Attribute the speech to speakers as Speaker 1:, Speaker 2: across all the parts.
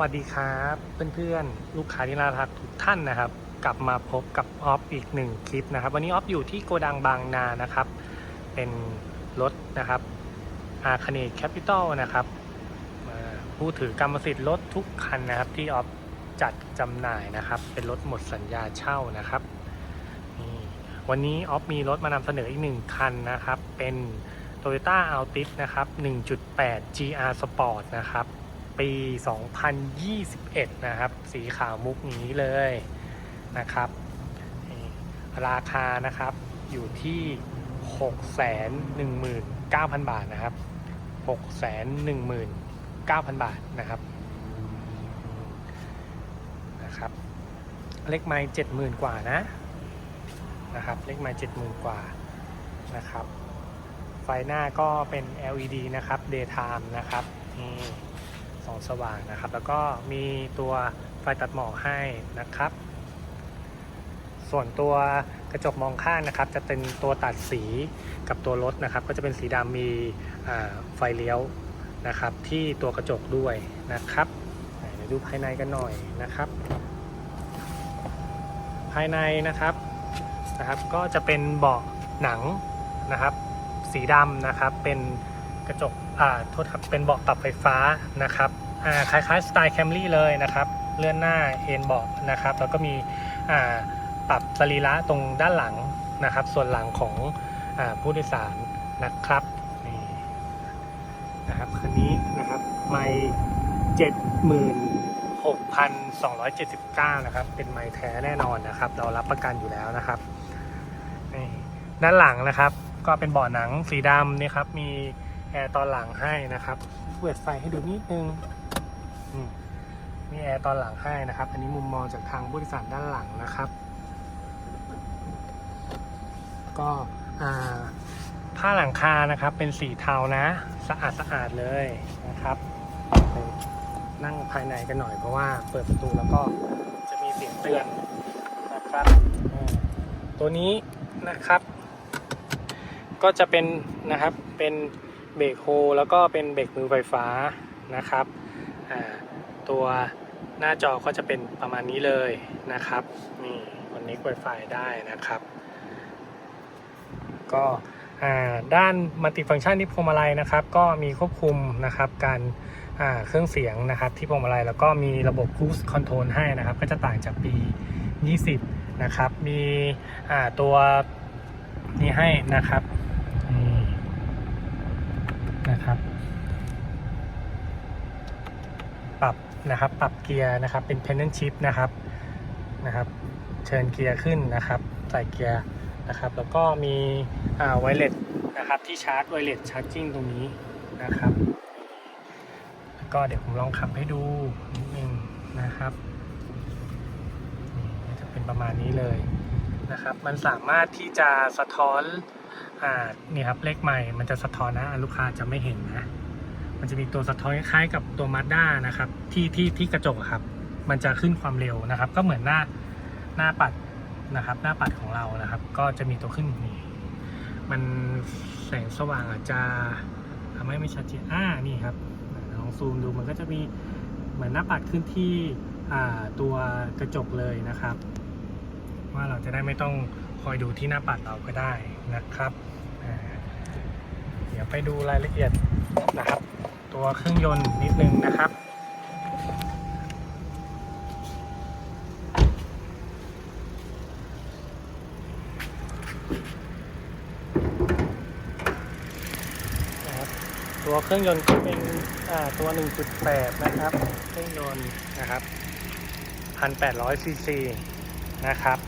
Speaker 1: วัสดีครับเพื่อนๆ ลูกค้าที่น่ารักทุกท่านนะครับ กลับมาพบกับออฟอีกหนึ่งคลิปนะครับ วันนี้ออฟอยู่ที่โกดังบางนานะครับ เป็นรถนะครับอาคเนแคปิตอลนะครับผู้ถือกรรมสิทธิ์รถทุกคันนะครับ ที่ออฟจัดจำหน่ายนะครับ เป็นรถหมดสัญญาเช่านะครับนี่วันนี้ออฟมีรถมานำเสนออีกหนึ่งคันนะครับ เป็น Toyota Altis นะครับ 1.8 GR Sport นะครับ ปี 2021 นะครับ สีขาวมุกนี้เลยนะครับ ราคานะครับอยู่ที่ 619,000 บาทนะครับ 619,000 บาทนะครับนะครับ เลขไม้70,000 กว่านะนะครับ เลขไม้70,000 กว่านะครับ ไฟหน้าก็เป็น LED นะครับ daytime นะครับนี่ สองสว่างนะครับ แล้วก็มีตัวไฟตัดหมอกให้นะครับ ส่วนตัวกระจกมองข้างนะครับ จะเป็นตัวตัดสีกับตัวรถนะครับ ก็จะเป็นสีดำมีไฟเลี้ยวนะครับ ที่ตัวกระจกด้วยนะครับไหนเดี๋ยวดูภายในกันหน่อยนะครับ ภายในนะครับนะครับ ก็จะเป็นเบาะหนังนะครับ สีดำนะครับเป็นกระจก โทษครับเป็นเบาะปรับไฟฟ้านะครับอ่าคล้ายๆสไตล์แคมรี่เลยนะครับ เลื่อนหน้าเอนเบาะนะครับ แล้วก็มีอ่าปรับสรีระตรงด้านหลังนะครับ ส่วนหลังของอ่าผู้โดยสารนะครับนี่นะครับคันนี้นะครับไม่เจ็ดหมื่นหกพันสองร้อยเจ็ดสิบเก้านะครับ เป็นไม้แท้แน่นอนนะครับ เรารับประกันอยู่แล้วนะครับนี่ด้านหลังนะครับ ก็เป็นเบาะหนังสีดำนี่ครับมี แอร์ตอนหลังให้นะครับ เปิดไฟให้ดูนิดนึงมีแอร์ตอนหลังให้นะครับ อันนี้มุมมองจากทางผู้โดยสารด้านหลังนะครับ ก็ผ้าหลังคานะครับ เป็นสีเทานะ สะอาดสะอาดเลยนะครับนั่งภายในกันหน่อยเพราะว่าเปิดประตูแล้วก็จะมีเสียงเตือนนะครับ ตัวนี้นะครับ ก็จะเป็นนะครับเป็น เบรกโฮแล้วก็เป็นเบรกมือไฟฟ้านะครับ ตัวหน้าจอก็จะเป็นประมาณนี้เลยนะครับนี่วันนี้ Wi-Fi ได้นะครับ ก็ด้านมัลติฟังก์ชันที่พวงมาลัยนะครับ ก็มีควบคุมนะครับการเครื่องเสียงนะครับที่พวงมาลัยแล้วก็มีระบบ Cruise Control ให้นะครับ ก็จะต่างจากปี 20 นะครับ มีตัวนี้ให้นะครับ นะครับ ปรับนะครับ ปรับเกียร์นะครับ เป็น Pendant Shift นะครับ นะครับ เชิญเกียร์ขึ้นนะครับ ใส่เกียร์นะครับ แล้วก็มีอ่าไวเลสนะครับ ที่ชาร์จไวเลสชาร์จิ่งตรงนี้นะครับ แล้วก็เดี๋ยวผมลองขับให้ดูนิดนึงนะครับ จะเป็นประมาณนี้เลย นะครับ มันสามารถที่จะสะท้อนอ่านี่ครับเลขใหม่ มันจะสะท้อนนะลูกค้าจะไม่เห็นนะ มันจะมีตัวสะท้อนคล้ายกับตัวมาด้านะครับ ที่ที่ที่กระจกครับ มันจะขึ้นความเร็วนะครับ ก็เหมือนหน้าหน้าปัดนะครับ หน้าปัดของเรานะครับ ก็จะมีตัวขึ้นนี่มันแสงสว่างอาจจะทำให้ไม่ชัดเจนอ่านี่ครับลองซูมดูมันก็จะมีเหมือนหน้าปัดขึ้นที่ตัวกระจกเลยนะครับ ว่าเราจะได้ไม่ต้องคอยดูที่หน้าปัดเราก็ได้นะครับเดี๋ยวไปดูรายละเอียดนะครับ ตัวเครื่องยนต์นิดนึงนะครับตัวเครื่องยนต์ก็เป็นตัว 1.8 นะครับ เครื่องยนต์นะครับ 1,800ซีซีนะครับ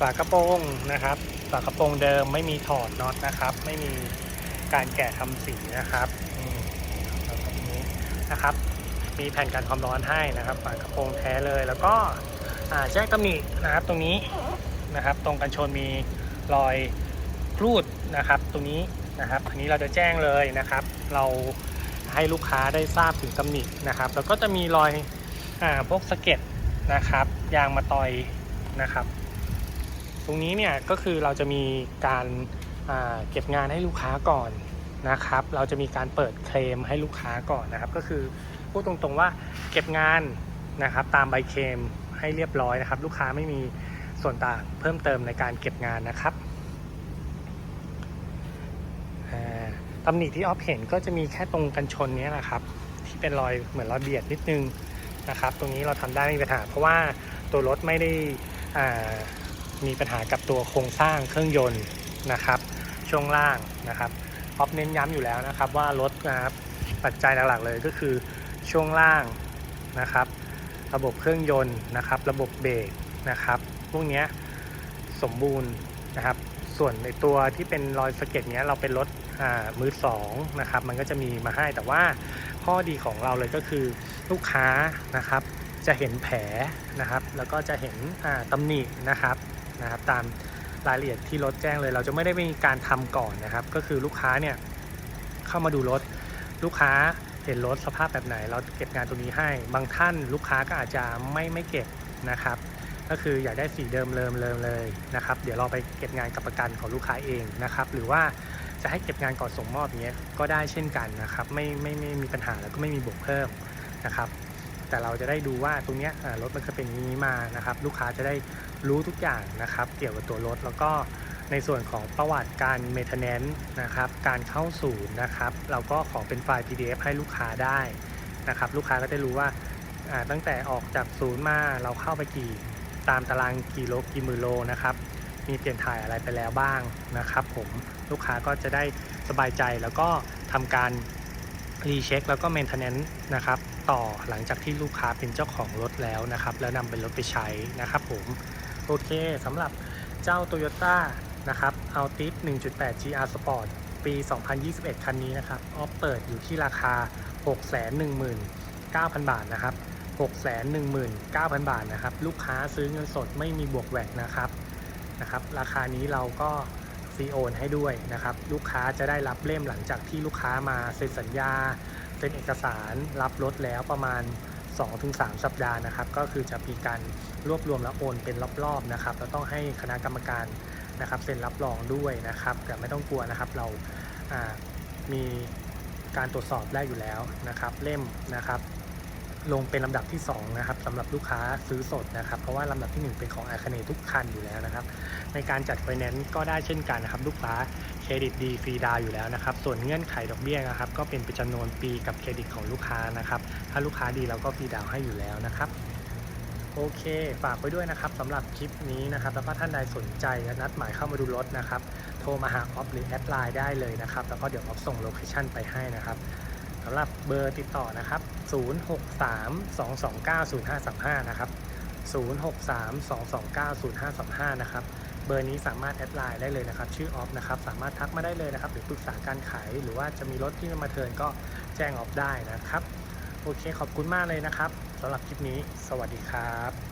Speaker 1: ฝากระโปรงนะครับ ฝากระโปรงเดิมไม่มีถอดน็อตนะครับ ไม่มีการแกะทำสีนะครับตรงนี้นะครับ มีแผ่นกันความร้อนให้นะครับ ฝากระโปรงแท้เลย แล้วก็แจ้งตำหนินะครับตรงนี้นะครับ ตรงกันชนมีรอยครูดนะครับ ตรงนี้นะครับอันนี้เราจะแจ้งเลยนะครับ เราให้ลูกค้าได้ทราบถึงตำหนินะครับ แล้วก็จะมีรอยอพวกสะเก็ดนะครับ ยางมาตอยนะครับ รงนี้เนี่ยก็คือเราจะมีการเก็บงานให้ลูกค้าก่อนนะครับ เราจะมีการเปิดเคลมให้ลูกค้าก่อนนะครับ ก็คือพูดตรงๆว่าเก็บงานนะครับตามใบเคลมให้เรียบร้อยนะครับ ลูกค้าไม่มีส่วนต่างเพิ่มเติมในการเก็บงานนะครับตำหนิที่ออฟเห็นก็จะมีแค่ตรงกันชนนี้นะครับ ที่เป็นรอยเหมือนรอยเบียดนิดนึงนะครับ ตรงนี้เราทำได้ไม่มีปัญหาเพราะว่าตัวรถไม่ได้อ่า มีปัญหากับตัวโครงสร้างเครื่องยนต์นะครับ ช่วงล่างนะครับออฟเน้นย้ำอยู่แล้วนะครับว่ารถนะครับปัจจัยหลักๆเลยก็คือช่วงล่างนะครับ ระบบเครื่องยนต์นะครับ ระบบเบรกนะครับพวกนี้สมบูรณ์นะครับ ส่วนในตัวที่เป็นรอยสะเก็ดเนี้ยเราเป็นรถมือสองนะครับมันก็จะมีมาให้แต่ว่าข้อดีของเราเลยก็คือลูกค้านะครับจะเห็นแผลนะครับ แล้วก็จะเห็นอ่าตำหนินะครับ นะครับตามรายละเอียดที่รถแจ้งเลย เราจะไม่ได้มีการทำก่อนนะครับ ก็คือลูกค้าเนี่ยเข้ามาดูรถ ลูกค้าเห็นรถสภาพแบบไหน เราเก็บงานตรงนี้ให้ บางท่านลูกค้าก็อาจจะไม่ไม่เก็บนะครับ ก็คืออยากได้สีเดิมเริมเริมเลยนะครับ เดี๋ยวเราไปเก็บงานกับประกันของลูกค้าเองนะครับ หรือว่าจะให้เก็บงานก่อนส่งมอบเงี้ยก็ได้เช่นกันนะครับ ไม่ไม่ไม่มีปัญหาแล้วก็ไม่มีบวกเพิ่มนะครับ แต่เราจะได้ดูว่าตรงนี้รถมันเคยเป็นย่างนี้มานะครับ ลูกค้าจะได้รู้ทุกอย่างนะครับ เกี่ยวกับตัวรถแล้วก็ในส่วนของประวัติการเมทนแนนซ์นะครับ การเข้าศูนย์นะครับ เราก็ขอเป็นไฟล์ PDF ให้ลูกค้าได้นะครับ ลูกค้าก็ได้รู้ว่าอ่าตั้งแต่ออกจากศูนย์มาเราเข้าไปกี่ตามตารางกี่โลกี่หมื่นโลนะครับ มีเปลี่ยนถ่ายอะไรไปแล้วบ้างนะครับ ผมลูกค้าก็จะได้สบายใจแล้วก็ทำการรีเช็คแล้วก็เมนเทนแนนซ์นะครับ ต่อหลังจากที่ลูกค้าเป็นเจ้าของรถแล้วนะครับ แล้วนำเป็นรถไปใช้นะครับผม โอเคสำหรับเจ้า Toyota นะครับ Altis 1.8 GR Sport ปี 2021 คันนี้นะครับ ออฟเปิดอยู่ที่ราคา 619,000 บาทนะครับ 619,000 บาทนะครับ ลูกค้าซื้อเงินสดไม่มีบวกแวกนะครับนะครับ ราคานี้เราก็ฟรีโอนให้ด้วยนะครับ ลูกค้าจะได้รับเล่มหลังจากที่ลูกค้ามาเซ็นสัญญา เซ็นเอกสารรับรถแล้วประมาณ 2-3 สัปดาห์นะครับ ก็คือจะมีการรวบรวมแล้วโอนเป็นรอบๆนะครับเราต้องให้คณะกรรมการนะครับเซ็นรับรองด้วยนะครับ แต่ไม่ต้องกลัวนะครับเราามีการตรวจสอบได้อยู่แล้วนะครับ เล่มนะครับลงเป็นลำดับที่2นะครับสำหรับลูกค้าซื้อสดนะครับ เพราะว่าลำดับที่ 1 เป็นของอาคเนทุกคันอยู่แล้วนะครับ ในการจัดไฟแนนซ์ก็ได้เช่นกันนะครับ ลูกค้า รดิตดีฟรีดาวอยู่แล้วนะครับ ส่วนเงื่อนไขดอกเบี้ยนะครับ ก็เป็นเป็นจำนวนปีกับเครดิตของลูกค้านะครับ ถ้าลูกค้าดีเราก็ฟรีดาวให้อยู่แล้วนะครับโอเค ฝากไว้ด้วยนะครับสำหรับคลิปนี้นะครับ แล้วก็ท่านใดสนใจและนัดหมายเข้ามาดูรถนะครับ โทรมาหาออฟหรือแอดไลน์ได้เลยนะครับ แล้วก็เดี๋ยวออฟส่งโลเคชั่นไปให้นะครับสำหรับเบอร์ติดต่อนะครับ 0632290535 นะครับ 0632290535 นะครับ เบอร์นี้สามารถแอดไลน์ได้เลยนะครับ ชื่อออฟนะครับ สามารถทักมาได้เลยนะครับ หรือปรึกษาการขาย หรือว่าจะมีรถที่จะมาเทิร์นก็แจ้งออฟได้นะครับ โอเคขอบคุณมากเลยนะครับสำหรับคลิปนี้ สวัสดีครับ